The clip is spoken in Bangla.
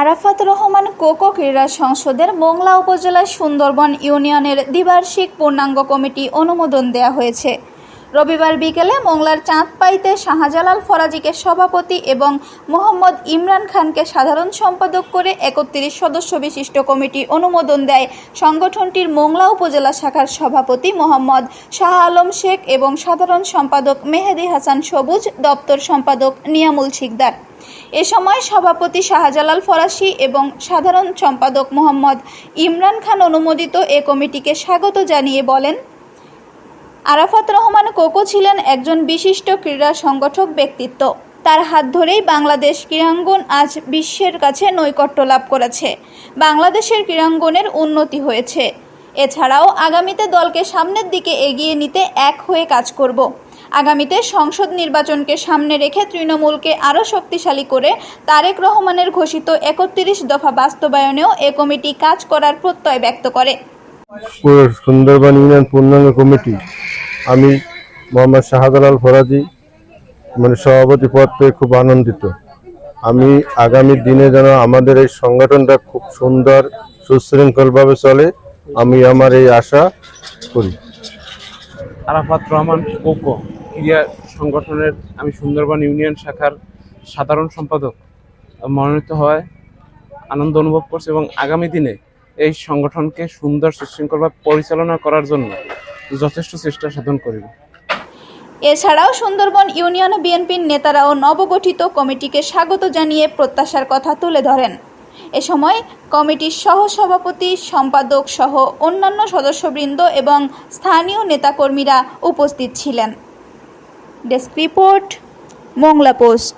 আরাফাত রহমান কোকো ক্রীড়া সংসদের মোংলা উপজেলার সুন্দরবন ইউনিয়নের দ্বিবার্ষিক পূর্ণাঙ্গ কমিটি অনুমোদন দেওয়া হয়েছে। রবিবার বিকেলে মোংলার চাঁদপাইতে শাহজালাল ফরাজিকে সভাপতি এবং মোহাম্মদ ইমরান খানকে সাধারণ সম্পাদক করে একত্রিশ সদস্য বিশিষ্ট কমিটি অনুমোদন দেয়। সংগঠনটির মোংলা উপজেলা শাখার সভাপতি মোহাম্মদ শাহ আলম শেখ এবং সাধারণ সম্পাদক মেহেদি হাসান সবুজ, দপ্তর সম্পাদক নিয়ামুল শিকদার। এ সময় সভাপতি শাহজালাল ফরাসি এবং সাধারণ সম্পাদক মোহাম্মদ ইমরান খান অনুমোদিত এ কমিটিকে স্বাগত জানিয়ে বলেন, আরাফাত রহমান কোকো ছিলেন একজন বিশিষ্ট ক্রীড়া সংগঠক ব্যক্তিত্ব। তার হাত ধরেই বাংলাদেশ ক্রীড়াঙ্গন আজ বিশ্বের কাছে নৈকট্য লাভ করেছে। বাংলাদেশের ক্রীড়াঙ্গনের উন্নতি হয়েছে। এছাড়াও আগামীতে দলকে সামনের দিকে এগিয়ে নিতে এক হয়ে কাজ করব। আগামীতে সংসদ নির্বাচনকে সামনে রেখে তৃণমূলকে আরও শক্তিশালী করে তারেক রহমানের ঘোষিত একত্রিশ দফা বাস্তবায়নেও এ কমিটি কাজ করার প্রত্যয় ব্যক্ত করে। সুন্দরবন ইউনিয়ন পূর্ণাঙ্গ কমিটি আমি মোহাম্মদ শাহজালাল ফরাজি মানে সভাপতি পদ পেয়ে খুব আনন্দিত। আমি আগামী দিনে যেন আমাদের এই সংগঠনটা খুব সুন্দর সুশৃঙ্খলভাবে চলে আমি আমার এই আশা করি। আরাফাত রহমান কোকো ক্রিয়া সংগঠনের, আমি সুন্দরবন ইউনিয়ন শাখার সাধারণ সম্পাদক, মনোনীত হয়, আনন্দ অনুভব করছি এবং আগামী দিনে এই সংগঠনকে সুন্দর সুশৃঙ্খলভাবে পরিচালনা করার জন্য যথেষ্ট চেষ্টা সাধন করিব। এছাড়াও সুন্দরবন ইউনিয়ন বিএনপির নেতারাও নবগঠিত কমিটিকে স্বাগত জানিয়ে প্রত্যাশার কথা তুলে ধরেন। এ সময় কমিটির সহসভাপতি, সম্পাদক সহ অন্যান্য সদস্যবৃন্দ এবং স্থানীয় নেতাকর্মীরা উপস্থিত ছিলেন। Desk report Mongla post.